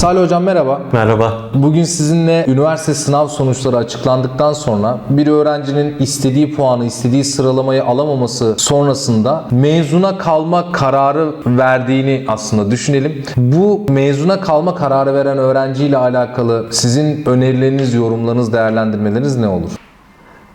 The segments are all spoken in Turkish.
Salih Hocam merhaba. Merhaba. Bugün sizinle üniversite sınav sonuçları açıklandıktan sonra bir öğrencinin istediği puanı, istediği sıralamayı alamaması sonrasında mezuna kalma kararı verdiğini aslında düşünelim. Bu mezuna kalma kararı veren öğrenciyle alakalı sizin önerileriniz, yorumlarınız, değerlendirmeleriniz ne olur?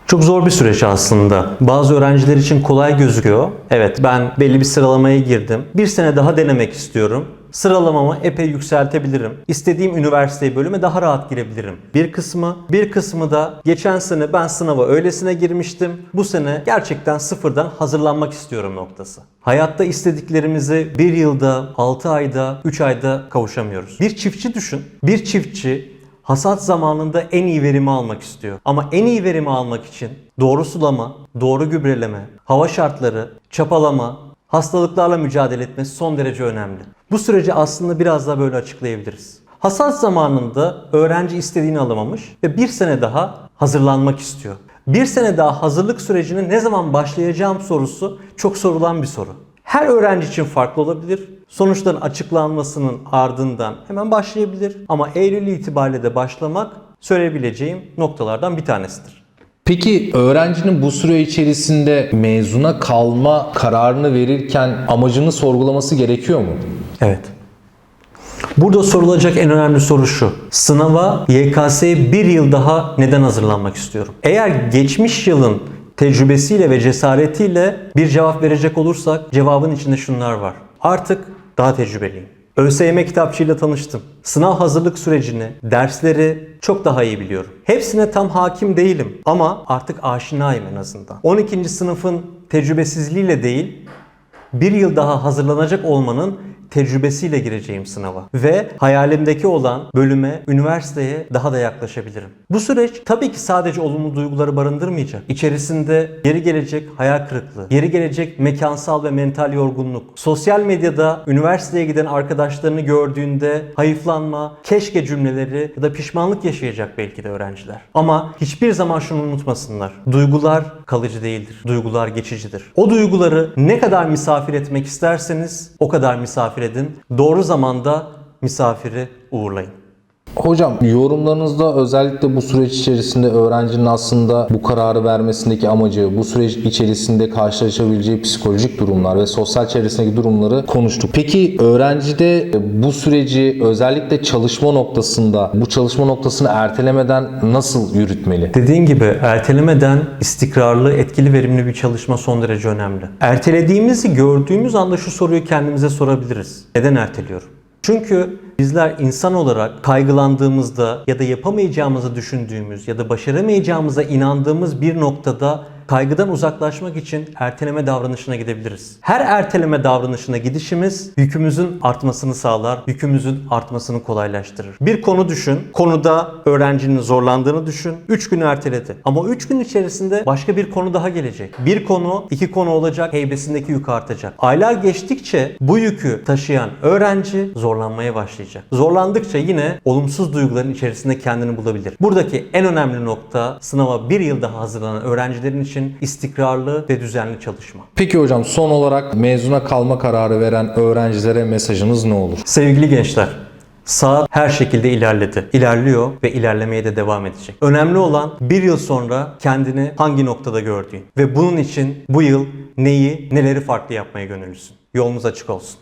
Çok zor bir süreç aslında. Bazı öğrenciler için kolay gözüküyor. Evet ben belli bir sıralamaya girdim. Bir sene daha denemek istiyorum. Sıralamamı epey yükseltebilirim. İstediğim üniversiteye bölüme daha rahat girebilirim. Bir kısmı, bir kısmı da geçen sene ben sınava öylesine girmiştim. Bu sene gerçekten sıfırdan hazırlanmak istiyorum noktası. Hayatta istediklerimizi bir yılda, 6 ayda, 3 ayda kavuşamıyoruz. Bir çiftçi düşün. Bir çiftçi Hasat zamanında en iyi verimi almak istiyor. Ama en iyi verimi almak için doğru sulama, doğru gübreleme, hava şartları, çapalama, hastalıklarla mücadele etmesi son derece önemli. Bu süreci aslında biraz daha böyle açıklayabiliriz. Hasat zamanında öğrenci istediğini alamamış ve bir sene daha hazırlanmak istiyor. Bir sene daha hazırlık sürecine ne zaman başlayacağım sorusu çok sorulan bir soru. Her öğrenci için farklı olabilir. Sonuçların açıklanmasının ardından hemen başlayabilir. Ama Eylül itibariyle de başlamak söyleyebileceğim noktalardan bir tanesidir. Peki öğrencinin bu süre içerisinde mezuna kalma kararını verirken amacını sorgulaması gerekiyor mu? Evet. Burada sorulacak en önemli soru şu. Sınava YKS'ye bir yıl daha neden hazırlanmak istiyorum? Eğer geçmiş yılın tecrübesiyle ve cesaretiyle bir cevap verecek olursak cevabın içinde şunlar var. Artık daha tecrübeliyim. ÖSYM kitapçığıyla tanıştım. Sınav hazırlık sürecini, dersleri çok daha iyi biliyorum. Hepsine tam hakim değilim ama artık aşinayım en azından. 12. sınıfın tecrübesizliğiyle değil, bir yıl daha hazırlanacak olmanın tecrübesiyle gireceğim sınava ve hayalimdeki olan bölüme, üniversiteye daha da yaklaşabilirim. Bu süreç tabii ki sadece olumlu duyguları barındırmayacak. İçerisinde geri gelecek hayal kırıklığı, geri gelecek mekansal ve mental yorgunluk, sosyal medyada üniversiteye giden arkadaşlarını gördüğünde hayıflanma, keşke cümleleri ya da pişmanlık yaşayacak belki de öğrenciler. Ama hiçbir zaman şunu unutmasınlar. Duygular kalıcı değildir. Duygular geçicidir. O duyguları ne kadar misafir etmek isterseniz o kadar misafir edin. Doğru zamanda misafiri uğurlayın. Hocam yorumlarınızda özellikle bu süreç içerisinde öğrencinin aslında bu kararı vermesindeki amacı, bu süreç içerisinde karşılaşabileceği psikolojik durumlar ve sosyal çevresindeki durumları konuştuk. Peki öğrencide bu süreci özellikle çalışma noktasında bu çalışma noktasını ertelemeden nasıl yürütmeli? Dediğin gibi ertelemeden istikrarlı, etkili, verimli bir çalışma son derece önemli. Ertelediğimizi gördüğümüz anda şu soruyu kendimize sorabiliriz. Neden erteliyorum? Çünkü bizler insan olarak kaygılandığımızda ya da yapamayacağımızı düşündüğümüz ya da başaramayacağımıza inandığımız bir noktada kaygıdan uzaklaşmak için erteleme davranışına gidebiliriz. Her erteleme davranışına gidişimiz yükümüzün artmasını sağlar, yükümüzün artmasını kolaylaştırır. Bir konu düşün, konuda öğrencinin zorlandığını düşün, 3 gün erteledi. Ama 3 gün içerisinde başka bir konu daha gelecek. Bir konu, iki konu olacak, heybesindeki yük artacak. Aylar geçtikçe bu yükü taşıyan öğrenci zorlanmaya başlayacak. Zorlandıkça yine olumsuz duyguların içerisinde kendini bulabilir. Buradaki en önemli nokta sınava bir yıl daha hazırlanan öğrencilerin için istikrarlı ve düzenli çalışma. Peki hocam son olarak mezuna kalma kararı veren öğrencilere mesajınız ne olur? Sevgili gençler, saat her şekilde ilerledi. İlerliyor ve ilerlemeye de devam edecek. Önemli olan bir yıl sonra kendini hangi noktada gördüğün ve bunun için bu yıl neyi, neleri farklı yapmaya gönüllüsün. Yolunuz açık olsun.